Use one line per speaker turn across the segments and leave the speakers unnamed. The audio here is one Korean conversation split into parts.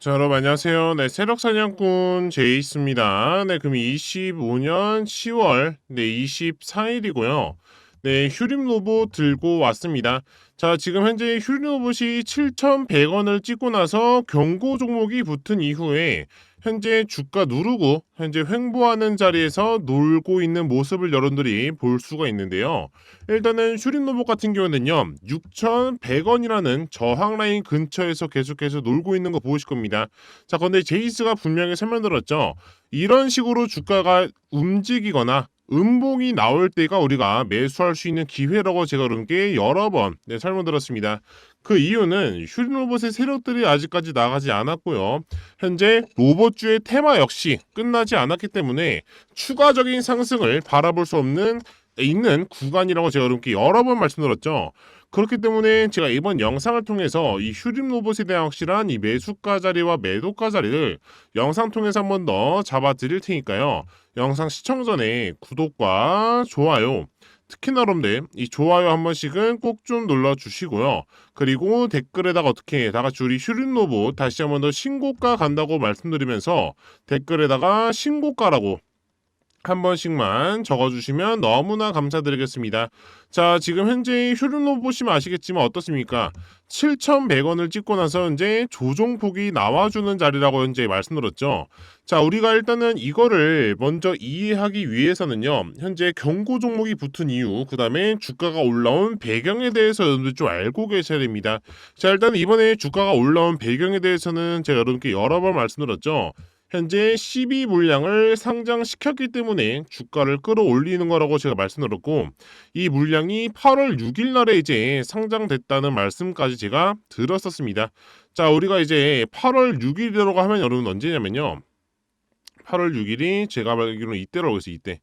자, 여러분 안녕하세요. 네, 세력 사냥꾼 제이스입니다. 네, 그럼 25년 10월 네, 24일이고요. 네, 휴림 로봇 들고 왔습니다. 자, 지금 현재 휴림 로봇이 7,100원을 찍고 나서 경고 종목이 붙은 이후에 현재 주가 누르고 현재 횡보하는 자리에서 놀고 있는 모습을 여러분들이 볼 수가 있는데요. 일단은 슈린 로봇 같은 경우는요. 6,100원이라는 저항 라인 근처에서 계속해서 놀고 있는 거 보실 겁니다. 자, 근데 제이스가 분명히 설명드렸죠. 이런 식으로 주가가 움직이거나 음봉이 나올 때가 우리가 매수할 수 있는 기회라고 제가 여러분께 여러 번 네, 설명드렸습니다. 그 이유는 슈린 로봇의 세력들이 아직까지 나가지 않았고요. 현재 로봇주의 테마 역시 끝나지 않았기 때문에 추가적인 상승을 바라볼 수 없는 있는 구간이라고 제가 여러분께 여러 번 말씀드렸죠. 그렇기 때문에 제가 이번 영상을 통해서 이 휴림 로봇에 대한 확실한 이 매수가 자리와 매도가 자리를 영상 통해서 한 번 더 잡아 드릴 테니까요. 영상 시청 전에 구독과 좋아요 특히나 여러분들 이 좋아요 한 번씩은 꼭 좀 눌러 주시고요. 그리고 댓글에다가 어떻게 다 같이 우리 슈린 로봇 다시 한 번 더 신고가 간다고 말씀드리면서 댓글에다가 신고가라고 한 번씩만 적어주시면 너무나 감사드리겠습니다. 자, 지금 현재 휴륜로 보시면 아시겠지만 어떻습니까? 7,100원을 찍고 나서 현재 조종폭이 나와주는 자리라고 현재 말씀드렸죠. 자, 우리가 일단은 이거를 먼저 이해하기 위해서는요, 현재 경고 종목이 붙은 이유, 그 다음에 주가가 올라온 배경에 대해서 여러분들 좀 알고 계셔야 됩니다. 자, 일단 이번에 주가가 올라온 배경에 대해서는 제가 여러분께 여러 번 말씀드렸죠. 현재 12 물량을 상장시켰기 때문에 주가를 끌어올리는 거라고 제가 말씀드렸고 이 물량이 8월 6일 날에 이제 상장됐다는 말씀까지 제가 들었었습니다. 자, 우리가 이제 8월 6일이라고 하면 여러분 언제냐면요. 8월 6일이 제가 알기로는 이때라고 해서 이때.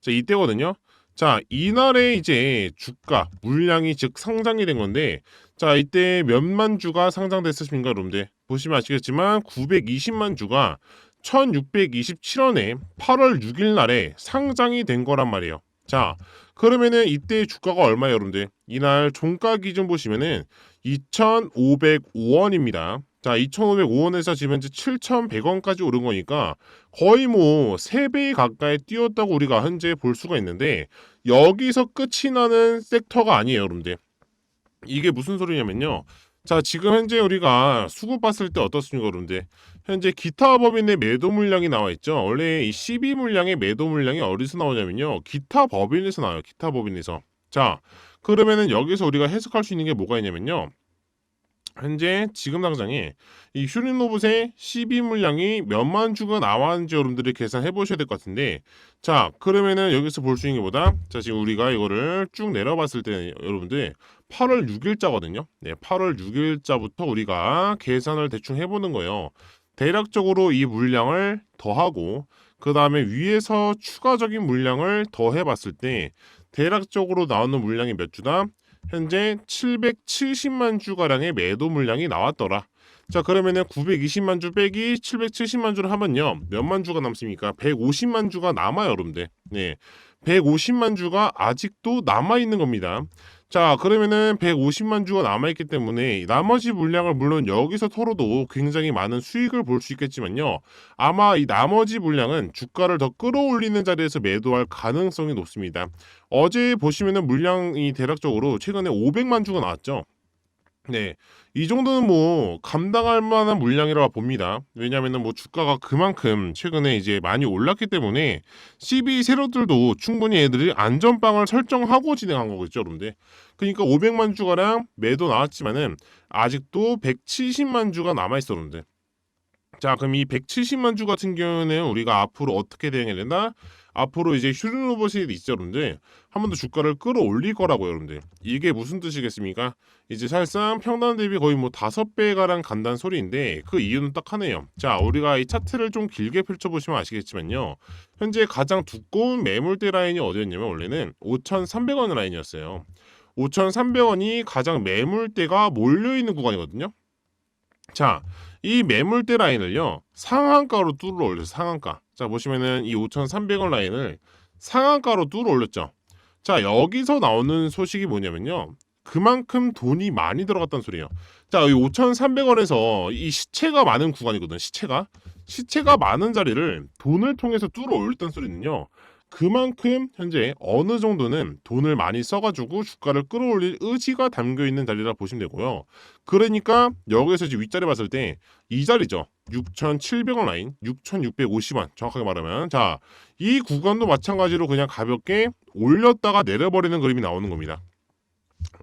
자, 이때거든요. 자, 이날에 이제 주가, 물량이 즉 상장이 된 건데, 자, 이때 몇만 주가 상장됐습니까, 여러분들? 보시면 아시겠지만 920만 주가 1627원에 8월 6일 날에 상장이 된 거란 말이에요. 자, 그러면은 이때 주가가 얼마예요, 여러분들? 이날 종가 기준 보시면은 2,505원입니다. 자, 2,505원에서 지금 현재 7,100원까지 오른 거니까 거의 뭐 3배 가까이 뛰었다고 우리가 현재 볼 수가 있는데 여기서 끝이 나는 섹터가 아니에요, 여러분들. 이게 무슨 소리냐면요. 자, 지금 현재 우리가 수급 봤을 때 어떻습니까, 여러분들? 현재 기타 법인의 매도 물량이 나와 있죠. 원래 이 12 물량의 매도 물량이 어디서 나오냐면요. 기타 법인에서 나와요. 기타 법인에서. 자, 그러면은 여기서 우리가 해석할 수 있는 게 뭐가 있냐면요. 현재 지금 당장에 이 휴린 로봇의 12 물량이 몇만 주가 나왔는지 여러분들이 계산해 보셔야 될 것 같은데 자 그러면은 여기서 볼 수 있는 것보다 자 지금 우리가 이거를 쭉 내려봤을 때 여러분들 8월 6일자거든요 네 8월 6일자부터 우리가 계산을 대충 해보는 거예요 대략적으로 이 물량을 더하고 그 다음에 위에서 추가적인 물량을 더해 봤을 때 대략적으로 나오는 물량이 몇 주다? 현재 770만 주가량의 매도 물량이 나왔더라. 자 그러면은 920만 주 빼기 770만 주를 하면요 몇만 주가 남습니까? 150만 주가 남아요 여러분들. 네, 150만 주가 아직도 남아 있는 겁니다. 자, 그러면은 150만 주가 남아있기 때문에 나머지 물량을 물론 여기서 털어도 굉장히 많은 수익을 볼 수 있겠지만요. 아마 이 나머지 물량은 주가를 더 끌어올리는 자리에서 매도할 가능성이 높습니다. 어제 보시면은 물량이 대략적으로 최근에 500만 주가 나왔죠. 네. 이 정도는 뭐 감당할 만한 물량이라고 봅니다. 왜냐면은 뭐 주가가 그만큼 최근에 이제 많이 올랐기 때문에 CB 세력들도 충분히 애들이 안전빵을 설정하고 진행한 거겠죠, 여러분들. 그러니까 500만 주가량 매도 나왔지만은 아직도 170만 주가 남아 여러분들. 자, 그럼 이 170만 주 같은 경우는 우리가 앞으로 어떻게 대응해야 되나? 앞으로 이제 슈링 로봇이 있죠, 여러분들. 한 번 더 주가를 끌어올릴 거라고요, 여러분들. 이게 무슨 뜻이겠습니까? 이제 사실상 평단 대비 거의 뭐 다섯 배가량 간다는 소리인데 그 이유는 딱 하네요. 자, 우리가 이 차트를 좀 길게 펼쳐보시면 아시겠지만요. 현재 가장 두꺼운 매물대 라인이 어디였냐면 원래는 5,300원 라인이었어요. 5,300원이 가장 매물대가 몰려있는 구간이거든요. 자, 이 매물대 라인을요 상한가로 뚫어 올려서 상한가 자 보시면은 이 5,300원 라인을 상한가로 뚫어 올렸죠 자 여기서 나오는 소식이 뭐냐면요 그만큼 돈이 많이 들어갔다는 소리예요 자, 이 5,300원에서 이 시체가 많은 구간이거든. 시체가 시체가 많은 자리를 돈을 통해서 뚫어 올렸던 소리는요. 그만큼 현재 어느 정도는 돈을 많이 써가지고 주가를 끌어올릴 의지가 담겨 있는 자리라 보시면 되고요. 그러니까 여기서 이제 윗자리 봤을 때 이 자리죠. 6,700원 라인, 6,650원 정확하게 말하면 자 이 구간도 마찬가지로 그냥 가볍게 올렸다가 내려버리는 그림이 나오는 겁니다.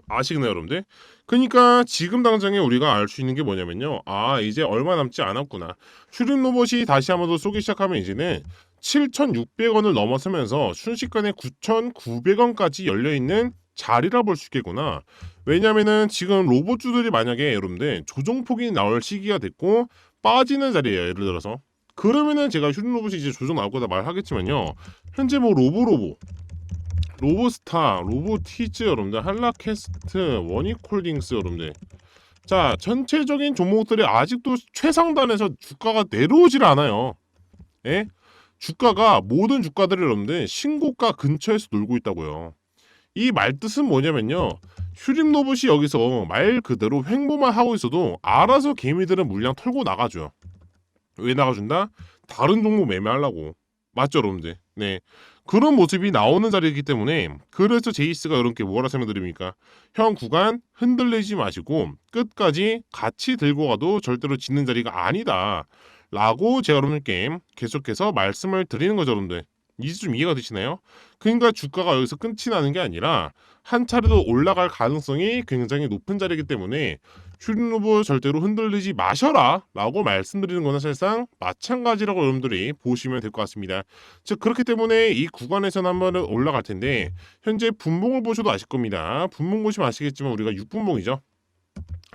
아시겠나요, 여러분들? 그러니까 지금 당장에 우리가 알 수 있는 게 뭐냐면요. 아, 이제 얼마 남지 않았구나. 슈림 로봇이 다시 한번 더 쏘기 시작하면 이제는 7,600원을 넘어서면서 순식간에 9,900원까지 열려 있는 자리라 볼 수 있겠구나. 왜냐면은 지금 로봇주들이 만약에 여러분들 조정폭이 나올 시기가 됐고 빠지는 자리예요. 예를 들어서. 그러면은 제가 슈림 로봇이 이제 조정 나올 거다 말하겠지만요. 현재 뭐 로보로보 로보스타, 로보티즈 여러분들, 한라캐스트, 원익홀딩스 여러분들. 자, 전체적인 종목들이 아직도 최상단에서 주가가 내려오질 않아요. 예? 주가가 모든 주가들이 여러분들 신고가 근처에서 놀고 있다고요. 이 말뜻은 뭐냐면요. 휴림 로봇이 여기서 말 그대로 횡보만 하고 있어도 알아서 개미들은 물량 털고 나가줘요. 왜 나가준다? 다른 종목 매매하려고. 맞죠, 여러분들? 네. 그런 모습이 나오는 자리이기 때문에 그래서 제이스가 이렇게 뭐라 설명드립니까? 형 구간 흔들리지 마시고 끝까지 같이 들고 가도 절대로 짓는 자리가 아니다. 라고 제가 여러분께 계속해서 말씀을 드리는 거죠, 여러분들. 이제 좀 이해가 되시나요? 그러니까 주가가 여기서 끝이 나는 게 아니라 한 차례도 올라갈 가능성이 굉장히 높은 자리이기 때문에 슈린로브 절대로 흔들리지 마셔라 라고 말씀드리는 거는 사실상 마찬가지라고 여러분들이 보시면 될 것 같습니다. 즉 그렇기 때문에 이 구간에서는 한번 올라갈 텐데 현재 분봉을 보셔도 아실 겁니다. 분봉 보시면 아시겠지만 우리가 6분봉이죠.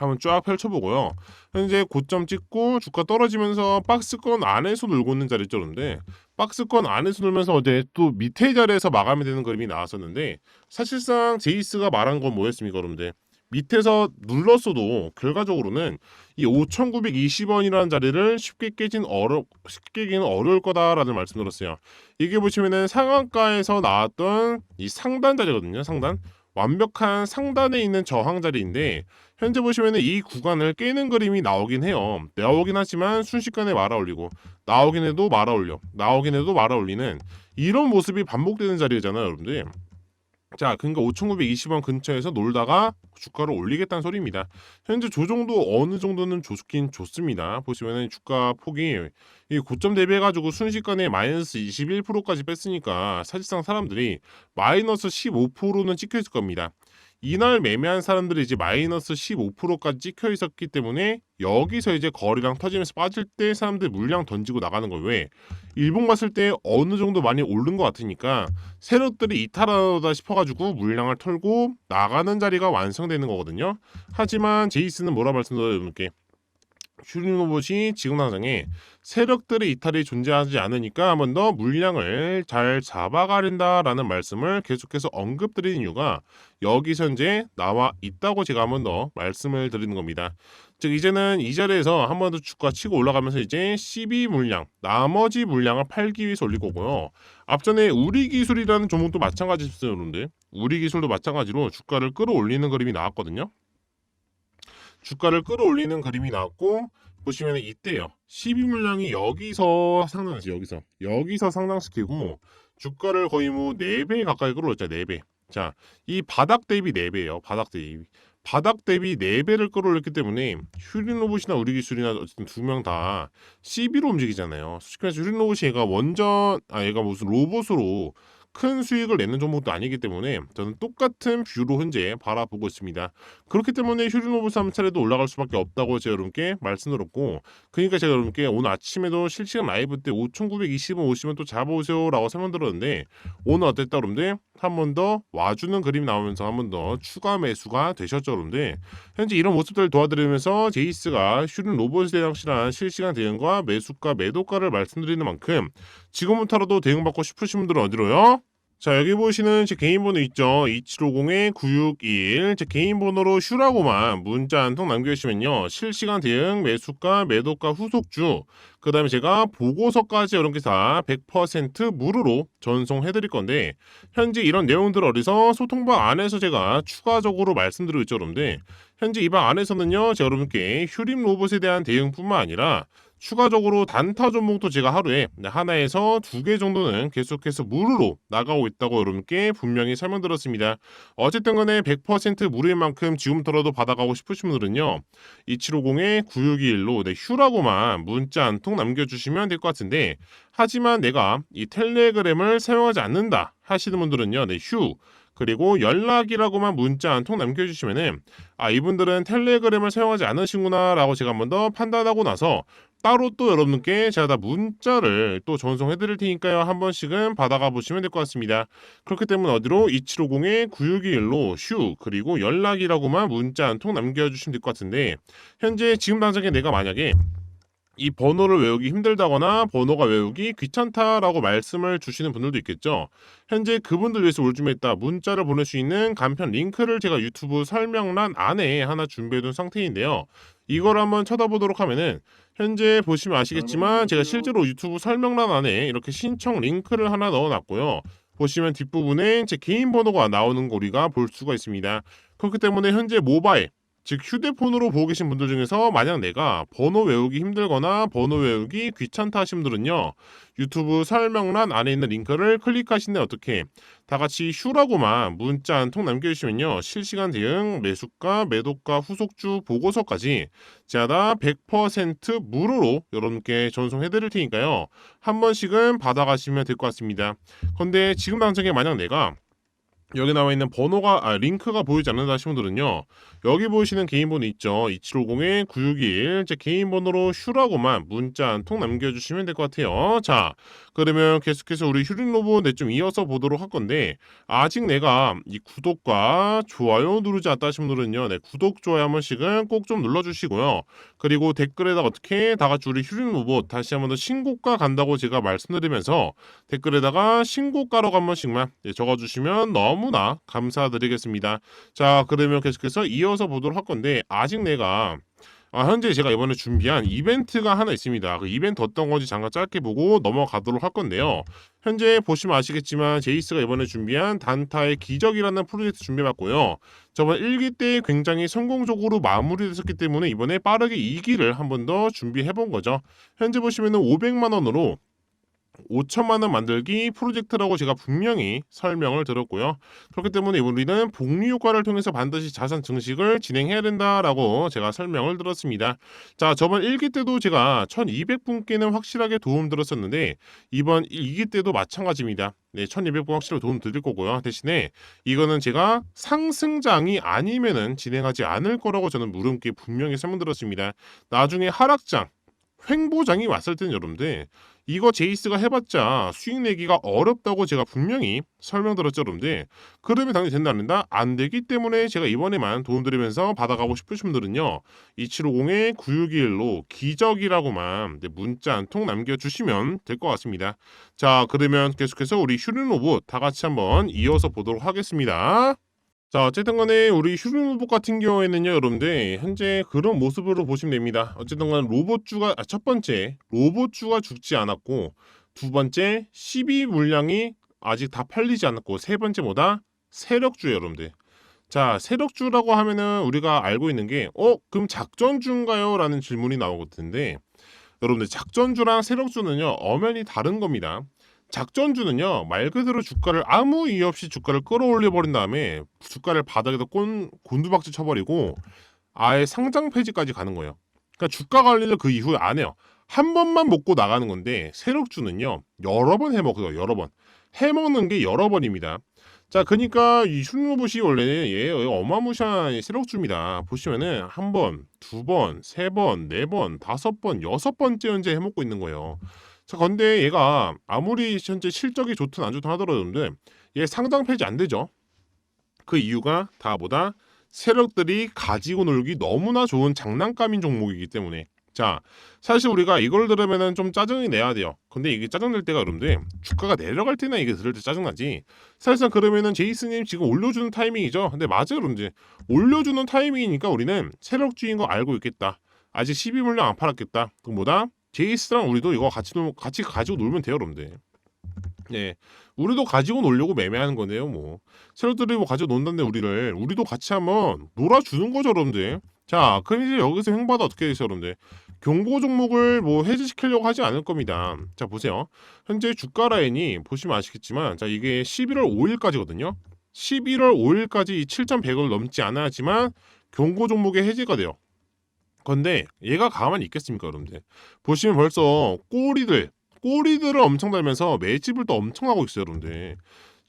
한번 쫙 펼쳐보고요. 현재 고점 찍고 주가 떨어지면서 박스권 안에서 놀고 있는 자리죠, 그런데 박스권 안에서 놀면서 어제 또 밑에 자리에서 마감이 되는 그림이 나왔었는데 사실상 제이스가 말한 건 뭐였습니까, 여러분들? 밑에서 눌렀어도 결과적으로는 이 5,920원이라는 자리를 쉽게 깨진 어려 쉽게 깨기는 어려울 거다라는 말씀 드렸어요. 이게 보시면은 상한가에서 나왔던 이 상단 자리거든요. 상단 완벽한 상단에 있는 저항 자리인데 현재 보시면은 이 구간을 깨는 그림이 나오긴 해요. 나오긴 하지만 순식간에 말아 올리고 나오긴 해도 말아 올려 나오긴 해도 말아 올리는 이런 모습이 반복되는 자리잖아요, 여러분들. 자, 그러니까 5,920원 근처에서 놀다가 주가를 올리겠다는 소리입니다. 현재 조정도 어느 정도는 좋긴 좋습니다. 보시면은 주가 폭이 이 고점 대비해가지고 순식간에 마이너스 21%까지 뺐으니까 사실상 사람들이 마이너스 15%는 찍혀 있을 겁니다. 이날 매매한 사람들이 이제 마이너스 15%까지 찍혀 있었기 때문에 여기서 이제 거리랑 터지면서 빠질 때 사람들 물량 던지고 나가는 거예요. 왜? 일봉 봤을 때 어느 정도 많이 오른 것 같으니까 세력들이 이탈하다 싶어가지고 물량을 털고 나가는 자리가 완성되는 거거든요. 하지만 제이스는 뭐라 말씀드려요, 여러분께? 슈린 로봇이 지금 당장에 세력들의 이탈이 존재하지 않으니까 한 번 더 물량을 잘 잡아가린다라는 말씀을 계속해서 언급드리는 이유가 여기서 현재 나와 있다고 제가 한 번 더 말씀을 드리는 겁니다. 즉 이제는 이 자리에서 한 번 더 주가 치고 올라가면서 이제 12 물량, 나머지 물량을 팔기 위해서 올릴 거고요. 앞전에 우리 기술이라는 종목도 여러분들. 우리 기술도 마찬가지로 주가를 끌어올리는 그림이 나왔거든요. 주가를 끌어올리는 그림이 나왔고 보시면 이때요. 12 물량이 여기서 상당하지 여기서 여기서 상당시키고 주가를 거의 뭐 4배 가까이 끌어올렸죠 4배. 자, 이 바닥 대비 4배예요. 바닥 대비. 바닥 대비 4배를 끌어올렸기 때문에 휴린 로봇이나 우리 기술이나 어쨌든 두 명 다 12로 움직이잖아요. 솔직히 말해서 휴린 로봇이 얘가 원전 아 얘가 무슨 로봇으로 큰 수익을 내는 종목도 아니기 때문에 저는 똑같은 뷰로 현재 바라보고 있습니다. 그렇기 때문에 휴린오브 3차례도 올라갈 수밖에 없다고 제가 여러분께 말씀드렸고 그러니까 제가 여러분께 오늘 아침에도 실시간 라이브 때 5,920원 오시면 또 잡아오세요 라고 설명드렸는데 오늘 어땠다 여러분들 한 번 더 와주는 그림 나오면서 한 번 더 추가 매수가 되셨죠 여러분들 현재 이런 모습들을 도와드리면서 제이스가 휴린 로봇에 확실한 실시간 대응과 매수가 매도가를 말씀드리는 만큼 지금부터라도 대응받고 싶으신 분들은 어디로요? 자 여기 보시는 제 개인 번호 있죠? 2750-961 제 개인 번호로 슈라고만 문자 한 통 남겨주시면요. 실시간 대응 매수가 매도가 후속주. 그 다음에 제가 보고서까지 이렇게 다100% 무료로 전송해 드릴 건데 현재 이런 내용들 어디서 소통방 안에서 제가 추가적으로 말씀드리고 있죠 여러분들. 현재 이 방 안에서는요 제가 여러분께 휴림 로봇에 대한 대응뿐만 아니라 추가적으로 단타 종목도 제가 하루에 하나에서 두 개 정도는 계속해서 무료로 나가고 있다고 여러분께 분명히 설명드렸습니다. 어쨌든 간에 100% 무료인 만큼 지금부터라도 받아가고 싶으신 분들은요. 2750-9621로 네, 휴라고만 문자 한 통 남겨주시면 될 것 같은데 하지만 내가 이 텔레그램을 사용하지 않는다 하시는 분들은요. 네, 휴 그리고 연락이라고만 문자 한 통 남겨주시면은 아 이분들은 텔레그램을 사용하지 않으시구나라고 제가 한 번 더 판단하고 나서 따로 또 여러분께 제가 다 문자를 또 전송해 드릴 테니까요. 한 번씩은 받아가 보시면 될 것 같습니다. 그렇기 때문에 어디로 2750-9621로 슈 그리고 연락이라고만 문자 한 통 남겨주시면 될 것 같은데 현재 지금 당장에 내가 만약에 이 번호를 외우기 힘들다거나 번호가 외우기 귀찮다라고 말씀을 주시는 분들도 있겠죠. 현재 그분들 위해서 올줌에 있다 문자를 보낼 수 있는 간편 링크를 제가 유튜브 설명란 안에 하나 준비해둔 상태인데요. 이걸 한번 쳐다보도록 하면은 현재 보시면 아시겠지만 제가 실제로 유튜브 설명란 안에 이렇게 신청 링크를 하나 넣어놨고요. 보시면 뒷부분에 제 개인 번호가 나오는 거 우리가 볼 수가 있습니다. 그렇기 때문에 현재 모바일 즉 휴대폰으로 보고 계신 분들 중에서 만약 내가 번호 외우기 힘들거나 번호 외우기 귀찮다 하신 분들은요 유튜브 설명란 안에 있는 링크를 클릭하신 뒤에 어떻게 다 같이 휴라고만 문자 한 통 남겨주시면요 실시간 대응 매수가 매도가 후속주 보고서까지 제가 다100% 무료로 여러분께 전송해 드릴 테니까요. 한 번씩은 받아가시면 될 것 같습니다. 근데 지금 당장에 만약 내가 여기 나와 있는 번호가 아, 링크가 보이지 않는다 하시는 분들은요 여기 보이시는 개인 번호 있죠? 2750-961 제 개인 번호로 휴라고만 문자 한 통 남겨주시면 될 것 같아요. 자 그러면 계속해서 우리 휴링 로봇 네, 좀 이어서 보도록 할 건데 아직 내가 이 구독과 좋아요 누르지 않다 하시는 분들은요 네, 구독 좋아요 한 번씩은 꼭 좀 눌러주시고요. 그리고 댓글에다 어떻게 다 같이 우리 휴링 로봇 다시 한번 더 신고가 간다고 제가 말씀드리면서 댓글에다가 신고가로 한 번씩만 예, 적어주시면 너무 나 감사드리겠습니다. 자, 그러면 계속해서 이어서 보도록 할 건데 아직 내가 아, 현재 제가 이번에 준비한 이벤트가 하나 있습니다. 그 이벤트 어떤 건지 잠깐 짧게 보고 넘어가도록 할 건데요. 현재 보시면 아시겠지만 제이스가 이번에 준비한 단타의 기적이라는 프로젝트 준비해봤고요. 저번 1기 때 굉장히 성공적으로 마무리됐었기 때문에 이번에 빠르게 2기를 한 번 더 준비해본 거죠. 현재 보시면은 500만 원으로 5천만 원 만들기 프로젝트라고 제가 분명히 설명을 드렸고요. 그렇기 때문에 우리는 복리 효과를 통해서 반드시 자산 증식을 진행해야 된다라고 제가 설명을 드렸습니다. 자, 저번 1기 때도 제가 1200분께는 확실하게 도움 드렸었는데 이번 2기 때도 마찬가지입니다. 네, 1200분 확실히 도움 드릴 거고요. 대신에 이거는 제가 상승장이 아니면은 진행하지 않을 거라고 저는 물음께 분명히 설명드렸습니다. 나중에 하락장 횡보장이 왔을 때는 여러분들 이거 제이스가 해봤자 수익 내기가 어렵다고 제가 분명히 설명드렸죠 여러분들. 그러면 당연히 된다 안 된다? 안 되기 때문에 제가 이번에만 도움드리면서 받아가고 싶으신 분들은요 2750-9621로 기적이라고만 네, 문자 한 통 남겨주시면 될 것 같습니다. 자 그러면 계속해서 우리 휴린 로봇 다 같이 한번 이어서 보도록 하겠습니다 자, 어쨌든 간에 우리 휴림 로봇 같은 경우에는요, 여러분들, 현재 그런 모습으로 보시면 됩니다. 어쨌든 간에 로봇주가, 아, 첫 번째, 로봇주가 죽지 않았고, 두 번째, 12 물량이 아직 다 팔리지 않았고, 세 번째 뭐다? 세력주예요, 여러분들. 자, 세력주라고 하면은 우리가 알고 있는 게, 어, 그럼 작전주인가요? 라는 질문이 나오거든요. 여러분들, 작전주랑 세력주는요, 엄연히 다른 겁니다. 작전주는요 말 그대로 주가를 아무 이유 없이 주가를 끌어올려 버린 다음에 주가를 바닥에다 꼰, 곤두박질 쳐버리고 아예 상장 폐지까지 가는 거예요. 그러니까 주가 관리를 그 이후에 안 해요. 한 번만 먹고 나가는 건데 세력주는요 여러 번 해먹어요. 여러 번 해먹는 게 여러 번입니다. 자, 그러니까 이 슈노봇이 원래는 얘 어마무시한 세력주입니다. 보시면은 한 번, 두 번, 세 번, 네 번, 다섯 번, 여섯 번째 현재 해먹고 있는 거예요. 자, 근데 얘가 아무리 현재 실적이 좋든 안 좋든 하더라도 얘 상장 폐지 안 되죠. 그 이유가 다 보다 세력들이 가지고 놀기 너무나 좋은 장난감인 종목이기 때문에 자, 사실 우리가 이걸 들으면은 좀 짜증이 내야 돼요. 근데 이게 짜증낼 때가 여러분들 주가가 내려갈 때나 이게 들을 때 짜증나지. 사실상 그러면은 제이스님 지금 올려주는 타이밍이죠. 근데 맞아요, 여러분들. 올려주는 타이밍이니까 우리는 세력주인 거 알고 있겠다. 아직 12물량 안 팔았겠다. 그럼 뭐다? 제이스랑 우리도 이거 같이 놀, 같이 가지고 놀면 돼요, 여러분들. 네, 우리도 가지고 놀려고 매매하는 거네요, 뭐. 세력들이 뭐 가지고 논다는데 우리를 우리도 같이 한번 놀아주는 거죠, 여러분들. 자, 그럼 이제 여기서 행보가 어떻게 되죠, 여러분들? 경고 종목을 뭐 해지시키려고 하지 않을 겁니다. 자, 보세요. 현재 주가 라인이 보시면 아시겠지만, 자, 이게 11월 5일까지거든요. 11월 5일까지 이 7,100을 넘지 않아야지만 경고 종목의 해지가 돼요. 근데 얘가 가만히 있겠습니까, 여러분들? 보시면 벌써 꼬리들, 꼬리들을 엄청 달면서 매집을 또 엄청 하고 있어요, 여러분들.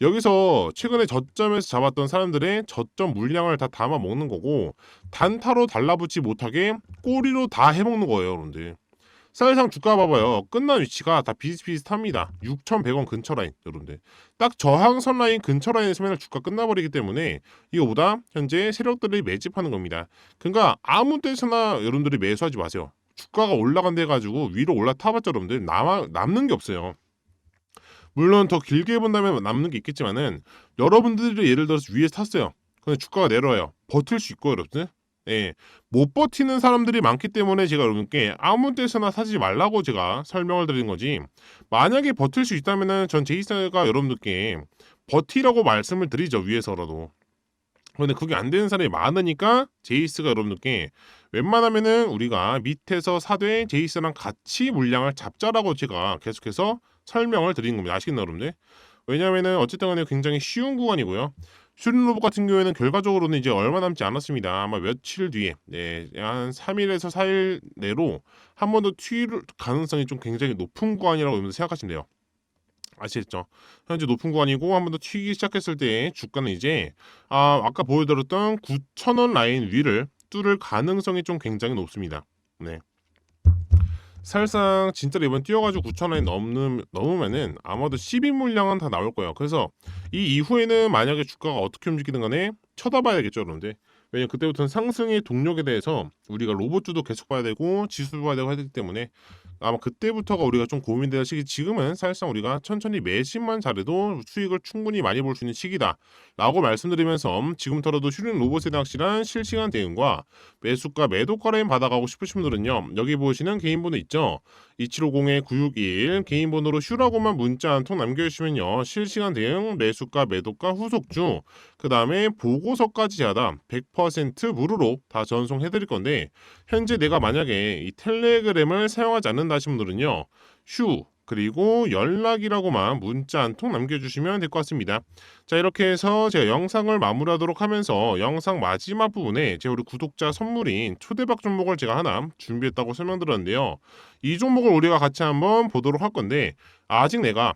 여기서 최근에 저점에서 잡았던 사람들의 저점 물량을 다 담아 먹는 거고 단타로 달라붙지 못하게 꼬리로 다 해먹는 거예요, 여러분들. 사실상 주가 봐봐요. 끝난 위치가 다 비슷비슷합니다. 6,100원 근처 라인, 여러분들. 딱 저항선 라인 근처 라인에서 맨날 주가 끝나버리기 때문에 이거보다 현재 세력들이 매집하는 겁니다. 그러니까 아무 때서나 여러분들이 매수하지 마세요. 주가가 올라간대 가지고 위로 올라타봤자 여러분들 남 남는 게 없어요. 물론 더 길게 본다면 남는 게 있겠지만은 여러분들이 예를 들어서 위에서 탔어요. 근데 주가가 내려와요. 버틸 수 있고 여러분들. 예, 못 버티는 사람들이 많기 때문에 제가 여러분께 아무 때서나 사지 말라고 제가 설명을 드린 거지. 만약에 버틸 수 있다면은 전 제이스가 여러분들께 버티라고 말씀을 드리죠 위에서라도. 근데 그게 안 되는 사람이 많으니까 제이스가 여러분들께 웬만하면은 우리가 밑에서 사되 제이스랑 같이 물량을 잡자라고 제가 계속해서 설명을 드린 겁니다. 아시겠나요, 여러분들? 왜냐면은 어쨌든 간에 굉장히 쉬운 구간이고요. 슈린 로봇 같은 경우에는 결과적으로는 이제 얼마 남지 않았습니다. 아마 며칠 뒤에 네, 한 3일에서 4일 내로 한 번 더 튀을 가능성이 좀 굉장히 높은 구간이라고 생각하시면 돼요. 아시겠죠? 현재 높은 구간이고 한 번 더 튀기 시작했을 때 주가는 이제 아, 아까 보여드렸던 9,000원 라인 위를 뚫을 가능성이 좀 굉장히 높습니다. 네. 사실상 진짜로 이번 뛰어가지고 9,000원이 넘는 넘으면은 아마도 12 물량은 다 나올 거예요. 그래서 이 이후에는 만약에 주가가 어떻게 움직이든 간에 쳐다봐야겠죠, 여러분들. 왜냐면 그때부터는 상승의 동력에 대해서 우리가 로봇주도 계속 봐야 되고 지수도 봐야 되고 하기 때문에 아마 그때부터가 우리가 좀 고민될 시기 지금은 사실상 우리가 천천히 매심만 잘해도 수익을 충분히 많이 볼 수 있는 시기다 라고 말씀드리면서 지금부터라도 휴린 로봇에 대한 확실한 실시간 대응과 매수가 매도가 라인 받아가고 싶으신 분들은요 여기 보시는 개인 번호 있죠? 2750-961 개인 번호로 휴라고만 문자 한 통 남겨주시면요 실시간 대응 매수가 매도가 후속주 그 다음에 보고서까지 자다 100% 무료로 다 전송해 드릴 건데 현재 내가 만약에 이 텔레그램을 사용하지 않는다 하신 분들은요 휴 그리고 연락이라고만 문자 한 통 남겨주시면 될 것 같습니다. 자 이렇게 해서 제가 영상을 마무리하도록 하면서 영상 마지막 부분에 제 우리 구독자 선물인 초대박 종목을 제가 하나 준비했다고 설명드렸는데요. 이 종목을 우리가 같이 한번 보도록 할 건데 아직 내가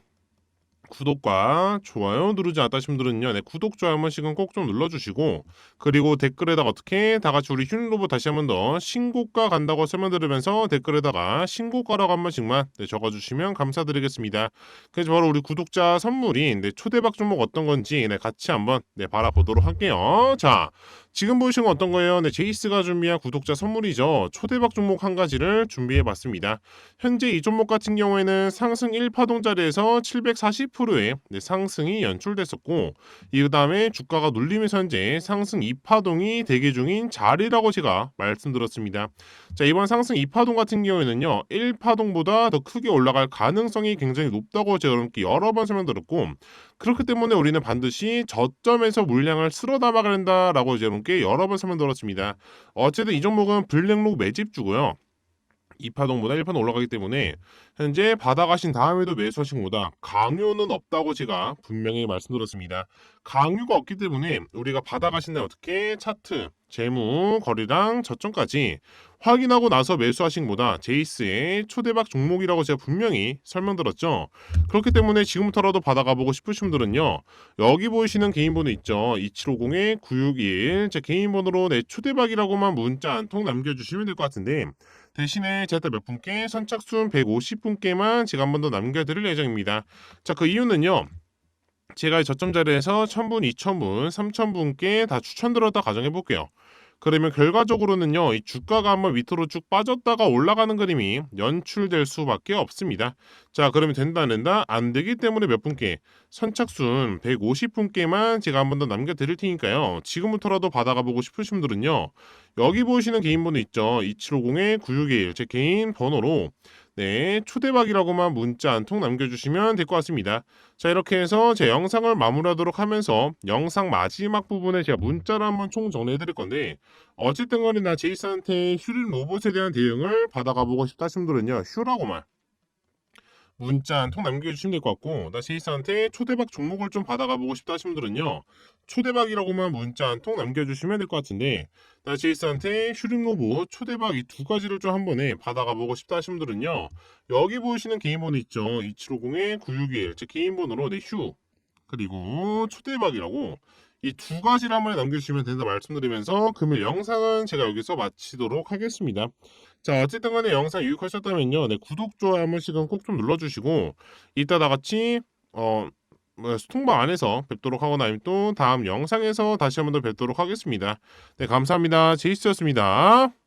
구독과 좋아요 누르지 않았다 하신 분들은요 네, 구독 좋아요 한 번씩은 꼭 좀 눌러주시고 그리고 댓글에다가 어떻게 다 같이 우리 휴닝로봇 다시 한 번 더 신고가 간다고 설명드리면서 댓글에다가 신고가라고 한 번씩만 네, 적어주시면 감사드리겠습니다. 그래서 바로 우리 구독자 선물인 네, 초대박 종목 어떤 건지 네, 같이 한번 네, 바라보도록 할게요. 자 지금 보시는 건 어떤 거예요? 네, 제이스가 준비한 구독자 선물이죠. 초대박 종목 한 가지를 준비해 봤습니다. 현재 이 종목 같은 경우에는 상승 1파동짜리에서 740%의 네, 상승이 연출됐었고 이 다음에 주가가 눌리면서 현재 상승 2파동이 대기 중인 자리라고 제가 말씀드렸습니다. 자 이번 상승 2파동 같은 경우에는요 1파동보다 더 크게 올라갈 가능성이 굉장히 높다고 제가 여러분께 여러 번 설명드렸고 그렇기 때문에 우리는 반드시 저점에서 물량을 쓸어 담아야 된다라고 이제 여러분께 여러 번 설명드렸습니다. 어쨌든 이 종목은 블랙록 매집주고요. 2파동보다 1파동 올라가기 때문에 현재 받아가신 다음에도 매수하신 거다 강요는 없다고 제가 분명히 말씀드렸습니다. 강요가 없기 때문에 우리가 받아가신 날 어떻게 차트, 재무, 거래량, 저점까지 확인하고 나서 매수하신 거다 제이스의 초대박 종목이라고 제가 분명히 설명드렸죠. 그렇기 때문에 지금부터라도 받아가 보고 싶으신 분들은요. 여기 보이시는 개인 번호 있죠. 2750-961제 개인 번호로 내 초대박이라고만 문자 한 통 남겨주시면 될 것 같은데 대신에 제가 몇 분께 선착순 150분께만 제가 한 번 더 남겨드릴 예정입니다. 자, 그 이유는요. 제가 저점 자리에서 1000분, 2000분, 3000분께 다 추천드렸다 가정해 볼게요. 그러면 결과적으로는요, 이 주가가 한번 밑으로 쭉 빠졌다가 올라가는 그림이 연출될 수밖에 없습니다. 자, 그러면 된다, 안 된다? 안 되기 때문에 몇 분께? 선착순 150분께만 제가 한 번 더 남겨드릴 테니까요. 지금부터라도 받아가 보고 싶으신 분들은요, 여기 보시는 개인 번호 있죠? 2750-9621, 제 개인 번호로 네, 초대박이라고만 문자 한 통 남겨주시면 될 것 같습니다. 자, 이렇게 해서 제 영상을 마무리하도록 하면서 영상 마지막 부분에 제가 문자를 한번 총 정리해 드릴 건데 어쨌든 간에 나 제이슨한테 휴림 로봇에 대한 대응을 받아가 보고 싶다 하신 분들은요, 휴라고만 문자 한 통 남겨주시면 될 것 같고 나 제이슨한테 초대박 종목을 좀 받아가 보고 싶다 하신 분들은요, 초대박이라고만 문자 한 통 남겨주시면 될 것 같은데 나 제이슨한테 휴림 로봇 초대박 이 두 가지를 좀 한 번에 받아가 보고 싶다 하신 분들은요, 여기 보이시는 개인 번호 있죠? 2750-9621, 제 개인 번호로 네, 휴 그리고 초대박이라고 이 두 가지를 한 번에 남겨주시면 된다 말씀드리면서 금일 영상은 제가 여기서 마치도록 하겠습니다. 자 어쨌든 간에 영상 유익하셨다면요. 네, 구독, 좋아요 한 번씩은 꼭 좀 눌러주시고 이따 다 같이 어 뭐, 통방 안에서 뵙도록 하거나 아니면 또 다음 영상에서 다시 한번 더 뵙도록 하겠습니다. 네 감사합니다. 제이스였습니다.